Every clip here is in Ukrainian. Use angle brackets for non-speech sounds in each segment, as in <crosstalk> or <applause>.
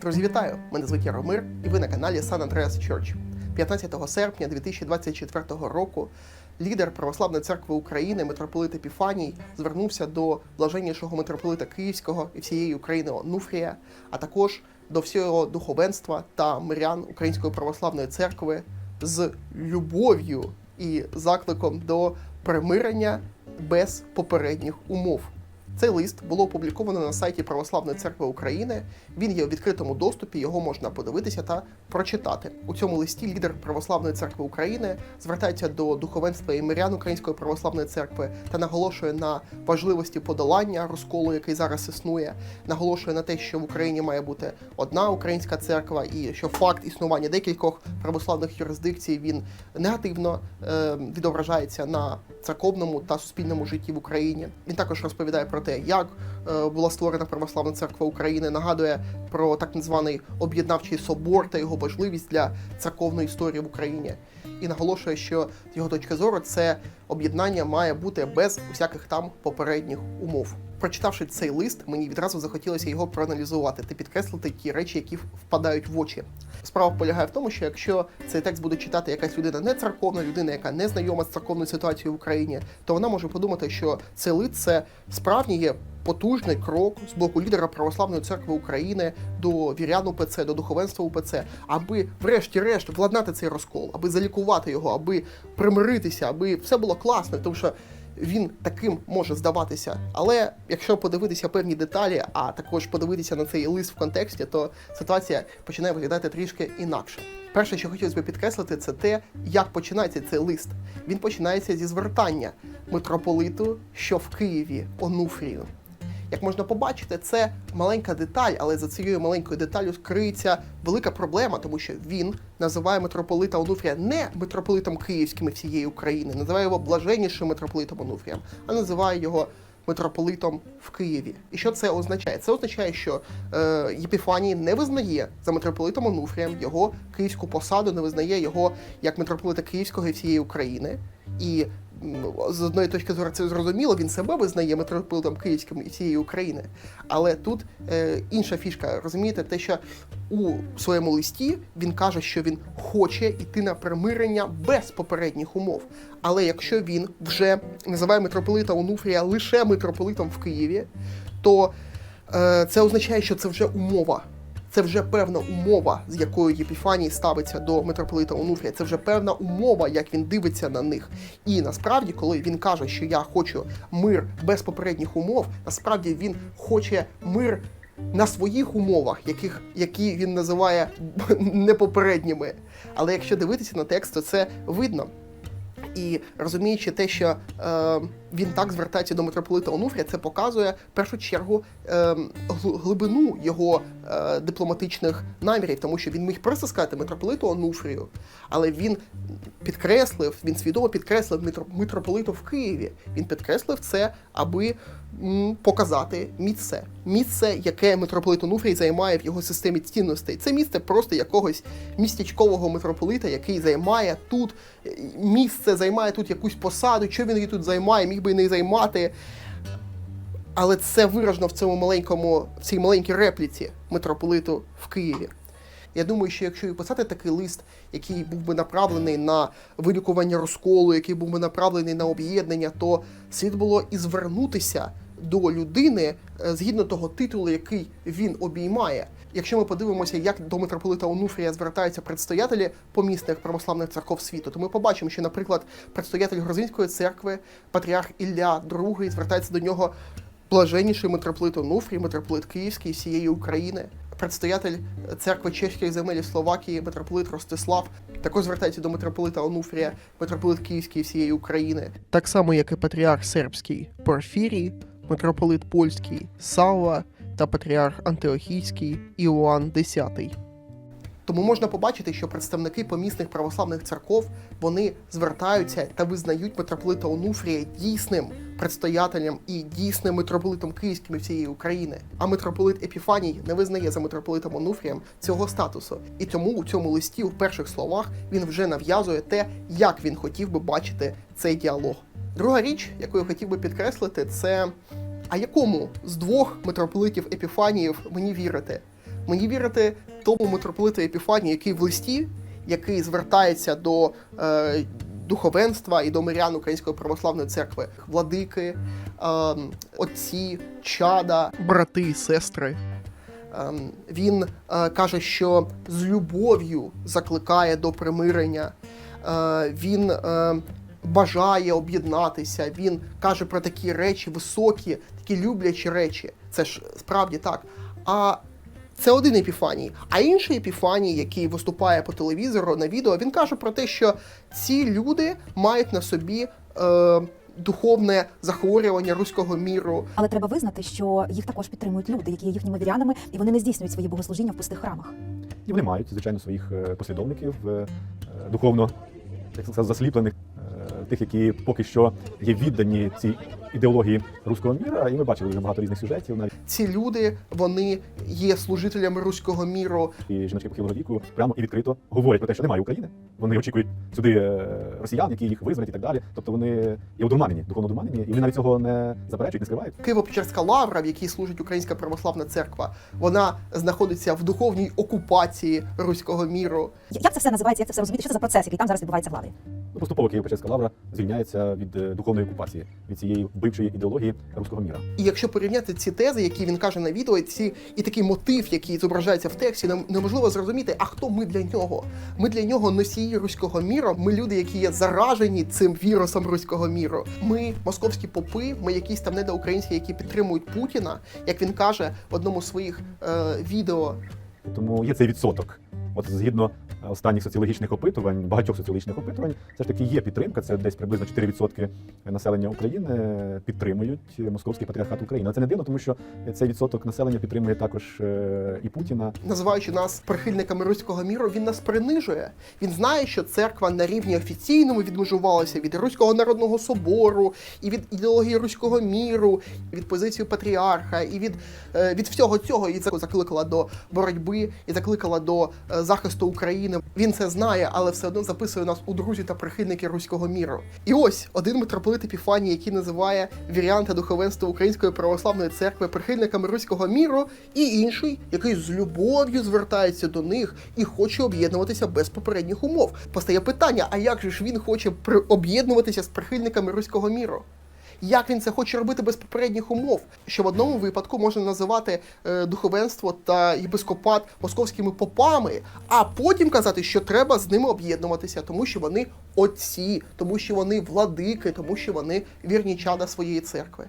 Друзі, вітаю! Мене звуть Яромир, і ви на каналі San Andreas Church. 15 серпня 2024 року лідер Православної церкви України митрополит Епіфаній звернувся до блаженнішого митрополита Київського і всієї України Онуфрія, а також до всього духовенства та мирян Української православної церкви з любов'ю і закликом до примирення без попередніх умов. Цей лист було опубліковано на сайті Православної церкви України. Він є у відкритому доступі, його можна подивитися та прочитати. У цьому листі лідер Православної церкви України звертається до духовенства і мирян Української православної церкви та наголошує на важливості подолання розколу, який зараз існує. Наголошує на те, що в Україні має бути одна українська церква, і що факт існування декількох православних юрисдикцій він негативно е, відображається на церковному та суспільному житті в Україні. Він також розповідає про те, як е, була створена православна церква України, нагадує про так званий об'єднавчий собор та його важливість для церковної історії в Україні. І наголошує, що з його точки зору це об'єднання має бути без усяких там попередніх умов. Прочитавши цей лист, мені відразу захотілося його проаналізувати та підкреслити ті речі, які впадають в очі. Справа полягає в тому, що якщо цей текст буде читати якась людина не церковна, людина, яка не знайома з церковною ситуацією в Україні, то вона може подумати, що цей лист це справді є потужний крок з боку лідера Православної церкви України до вірян УПЦ, до духовенства УПЦ, аби, врешті-решт, владнати цей розкол, аби залікувати його, аби примиритися, аби все було класно, тому що. Він таким може здаватися, але якщо подивитися певні деталі, а також подивитися на цей лист в контексті, то ситуація починає виглядати трішки інакше. Перше, що хотілося би підкреслити, це те, як починається цей лист. Він починається зі звертання митрополиту, що в Києві Онуфрію. Як можна побачити, це маленька деталь, але за цією маленькою деталю скриється велика проблема, тому що він називає митрополита Онуфрія не митрополитом київським і всієї України, називає його блаженнішим митрополитом Онуфрієм, а називає його митрополитом в Києві. І що це означає? Це означає, що е, Єпіфаній не визнає за митрополитом Онуфрієм його київську посаду, не визнає його як митрополита Київського і всієї України. І з одної точки зору це зрозуміло, він себе визнає митрополитом Київським і всієї України. Але тут е, інша фішка, розумієте, те, що у своєму листі він каже, що він хоче йти на примирення без попередніх умов. Але якщо він вже називає митрополита Онуфрія лише митрополитом в Києві, то е, це означає, що це вже умова. Це вже певна умова, з якою Єпіфаній ставиться до митрополита Онуфрія. Це вже певна умова, як він дивиться на них. І насправді, коли він каже, що я хочу мир без попередніх умов, насправді він хоче мир на своїх умовах, яких, які він називає <laughs> непопередніми. Але якщо дивитися на текст, то це видно. І розуміючи те, що е, він так звертається до митрополита Онуфрія, це показує в першу чергу е, глибину його е, дипломатичних намірів, тому що він міг просто сказати митрополиту Онуфрію, але він підкреслив, він свідомо підкреслив митрополиту в Києві. Він підкреслив це, аби показати місце. Місце, яке митрополит Онуфрій займає в його системі цінностей. Це місце просто якогось містечкового митрополита, який займає тут е, місце, займає тут якусь посаду. Що він її тут займає, міг би не займати. Але це виражено в цьому маленькому, в цій маленькій репліці митрополиту в Києві. Я думаю, що якщо і писати такий лист, який був би направлений на вилікування розколу, який був би направлений на об'єднання, то слід було і звернутися до людини е, згідно того титулу, який він обіймає. Якщо ми подивимося, як до митрополита Онуфрія звертаються предстоятелі помісних православних церков світу, то ми побачимо, що, наприклад, предстоятель Грузинської церкви, патріарх Ілля II, звертається до нього блаженніший митрополит Онуфрій, митрополит Київський всієї України. Предстоятель церкви чеських земель Словакії, митрополит Ростислав, також звертається до митрополита Онуфрія, митрополит Київський всієї України. Так само, як і патріарх сербський Порфірій, митрополит польський Савва та патріарх Антиохійський Іоанн X. Тому можна побачити, що представники помісних православних церков вони звертаються та визнають митрополита Онуфрія дійсним предстоятелем і дійсним митрополитом Київським і всієї України. А митрополит Епіфаній не визнає за митрополитом Онуфрієм цього статусу. І тому у цьому листі, у перших словах, він вже нав'язує те, як він хотів би бачити цей діалог. Друга річ, яку я хотів би підкреслити, це а якому з двох митрополитів Епіфаніїв мені вірити? Мені вірити тому митрополиту Епіфанію, який в листі, який звертається до е, духовенства і до мирян Української православної церкви, владики, е, отці, чада, брати і сестри. Ем, Він е, каже, що з любов'ю закликає до примирення. Е, Він е, бажає об'єднатися. Він каже про такі речі високі, такі люблячі речі. Це ж справді так. А це один епіфаній. А інший епіфаній, який виступає по телевізору на відео, він каже про те, що ці люди мають на собі е, духовне захворювання руського міру, Але треба визнати, що їх також підтримують люди, які є їхніми вірянами, і вони не здійснюють свої богослужіння в пустих храмах. І вони мають, звичайно, своїх е, послідовників е, е, духовно як сказати, засліплених, тих, які поки що є віддані цій ідеології руського міра. І ми бачили вже багато різних сюжетів, навіть ці люди вони є служителями руського міру. і жіночки похилого віку прямо і відкрито говорять про те, що немає України. Вони очікують сюди е, росіян, які їх визволять і так далі. Тобто вони є одурманені, духовно одурманені, і вони навіть цього не заперечують, не скривають. Києво-Печерська лавра, в якій служить Українська православна церква, вона знаходиться в духовній окупації руського міру. Як це все називається? Як це все розуміти? Що це за процес, який там зараз відбувається влади? Ну, поступово Києво-Печерська лавра звільняється від е, духовної окупації, від цієї вбивчої ідеології руського міра. І якщо порівняти ці тези, які він каже на відео, і ці і такий мотив, який зображається в тексті, нам неможливо зрозуміти, а хто ми для нього. Ми для нього носії руського міру. Ми люди, які є заражені цим вірусом руського міру. Ми московські попи, ми якісь там недоукраїнські, які підтримують Путіна, як він каже в одному з своїх е, відео. Тому є цей відсоток. От згідно останніх соціологічних опитувань, багатьох соціологічних опитувань, все ж таки є підтримка. Це десь приблизно 4% населення України підтримують московський патріархат України. Але це не дивно, тому що цей відсоток населення підтримує також е, і Путіна. називаючи нас прихильниками руського міру, він нас принижує. Він знає, що церква на рівні офіційному відмежувалася від Руського народного собору, і від ідеології руського міру, і від позиції патріарха, і від, е, від всього цього і це закликала до боротьби, і закликала до е, захисту України. Він це знає, але все одно записує нас у друзі та прихильники руського міру. І ось один митрополит Епіфаній, який називає вірян та духовенство Української православної церкви прихильниками руського міру, і інший, який з любов'ю звертається до них і хоче об'єднуватися без попередніх умов. Постає питання: а як же ж він хоче об'єднуватися з прихильниками руського міру? Як він це хоче робити без попередніх умов? Що в одному випадку можна називати е, духовенство та єпископат московськими попами, а потім казати, що треба з ними об'єднуватися, тому що вони отці, тому що вони владики, тому що вони вірні чада своєї церкви.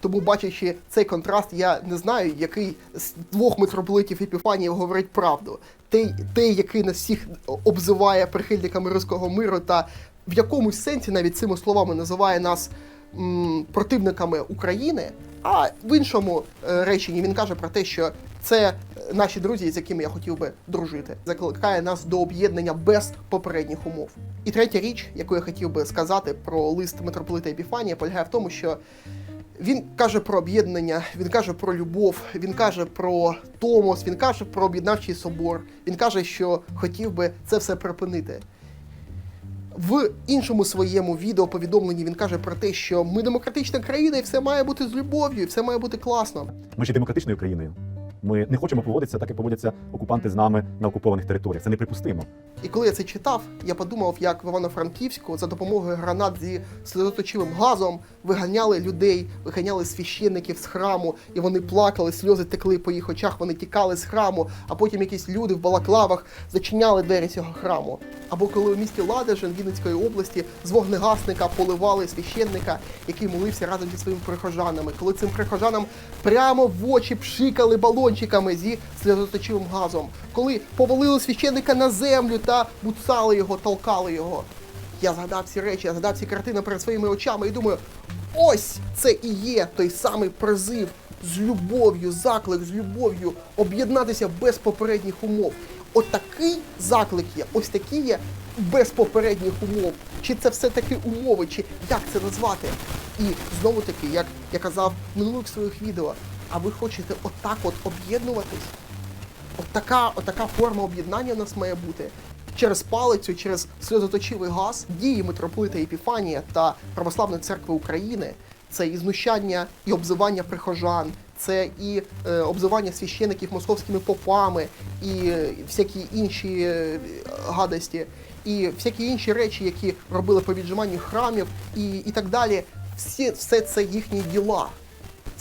Тому, бачачи цей контраст, я не знаю, який з двох митрополитів Епіфанів говорить правду. Той, той, який нас всіх обзиває прихильниками руського миру, та в якомусь сенсі навіть цими словами називає нас м, противниками України. А в іншому е, реченні він каже про те, що це е, наші друзі, з якими я хотів би дружити, закликає нас до об'єднання без попередніх умов. І третя річ, яку я хотів би сказати про лист митрополита Епіфанія, полягає в тому, що він каже про об'єднання, він каже про любов, він каже про Томос, він каже про об'єднавчий собор. Він каже, що хотів би це все припинити. В іншому своєму відео повідомленні він каже про те, що ми демократична країна, і все має бути з любов'ю, і все має бути класно. Ми ще демократичною країною. Ми не хочемо поводитися так, як поводяться окупанти з нами на окупованих територіях. Це неприпустимо. І коли я це читав, я подумав, як в Івано-Франківську за допомогою гранат зі сльозоточивим газом виганяли людей, виганяли священників з храму, і вони плакали, сльози текли по їх очах, вони тікали з храму, а потім якісь люди в балаклавах зачиняли двері цього храму. Або коли у місті Ладежин Вінницької області з вогнегасника поливали священника, який молився разом зі своїми прихожанами, коли цим прихожанам прямо в очі пшикали балончиками зі сльозоточивим газом, коли повалили священника на землю та буцали його, толкали його. Я згадав ці речі, я згадав ці картини перед своїми очами і думаю, ось це і є той самий призив з любов'ю, заклик з любов'ю об'єднатися без попередніх умов. От такий заклик є, ось такий є без попередніх умов. Чи це все таки умови, чи як це назвати? І знову таки, як я казав в минулих своїх відео, а ви хочете отак от об'єднуватись? От така, от така форма об'єднання у нас має бути. Через палицю, через сльозоточивий газ дії митрополита Епіфанія та Православної церкви України це і знущання і обзивання прихожан, це і е, обзивання священиків московськими попами, і е, всякі інші е, гадості, і всякі інші речі, які робили по віджиманню храмів, і, і так далі. Всі, все це їхні діла.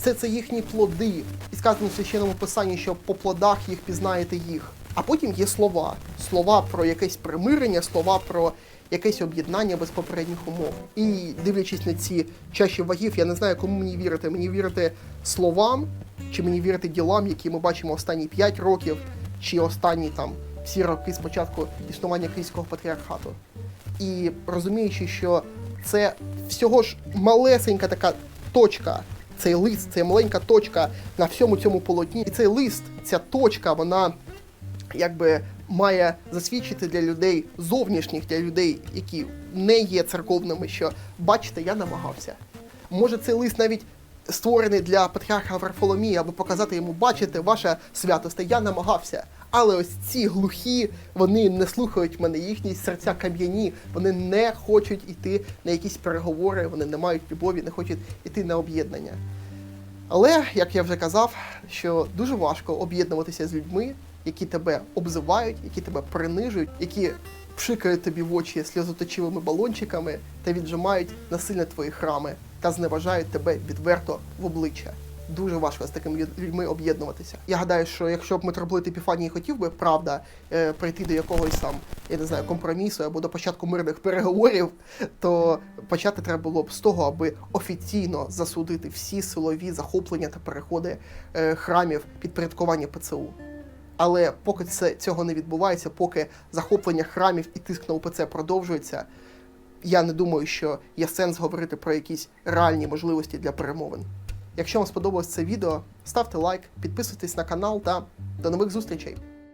Все це їхні плоди. І сказано в священному писанні, що по плодах їх пізнаєте їх. А потім є слова. Слова про якесь примирення, слова про якесь об'єднання без попередніх умов. І дивлячись на ці чаші вагів, я не знаю, кому мені вірити. Мені вірити словам, чи мені вірити ділам, які ми бачимо останні 5 років, чи останні там всі роки спочатку існування Київського патріархату. І розуміючи, що це всього ж малесенька така точка, цей лист, це маленька точка на всьому цьому полотні. І цей лист, ця точка, вона якби має засвідчити для людей зовнішніх, для людей, які не є церковними, що бачите, я намагався. Може, цей лист навіть створений для патріарха Варфоломія, аби показати йому, бачите, ваша святосте, я намагався. Але ось ці глухі, вони не слухають мене, їхні серця кам'яні, вони не хочуть йти на якісь переговори, вони не мають любові, не хочуть йти на об'єднання. Але, як я вже казав, що дуже важко об'єднуватися з людьми, які тебе обзивають, які тебе принижують, які пшикають тобі в очі сльозоточивими балончиками та віджимають насильно твої храми та зневажають тебе відверто в обличчя. Дуже важко з такими людьми об'єднуватися. Я гадаю, що якщо б митрополит Епіфаній хотів би правда е, прийти до якогось там, я не знаю, компромісу або до початку мирних переговорів, то почати треба було б з того, аби офіційно засудити всі силові захоплення та переходи е, храмів підпорядкування ПЦУ. Але поки це цього не відбувається, поки захоплення храмів і тиск на УПЦ продовжується, я не думаю, що є сенс говорити про якісь реальні можливості для перемовин. Якщо вам сподобалось це відео, ставте лайк, підписуйтесь на канал та до нових зустрічей.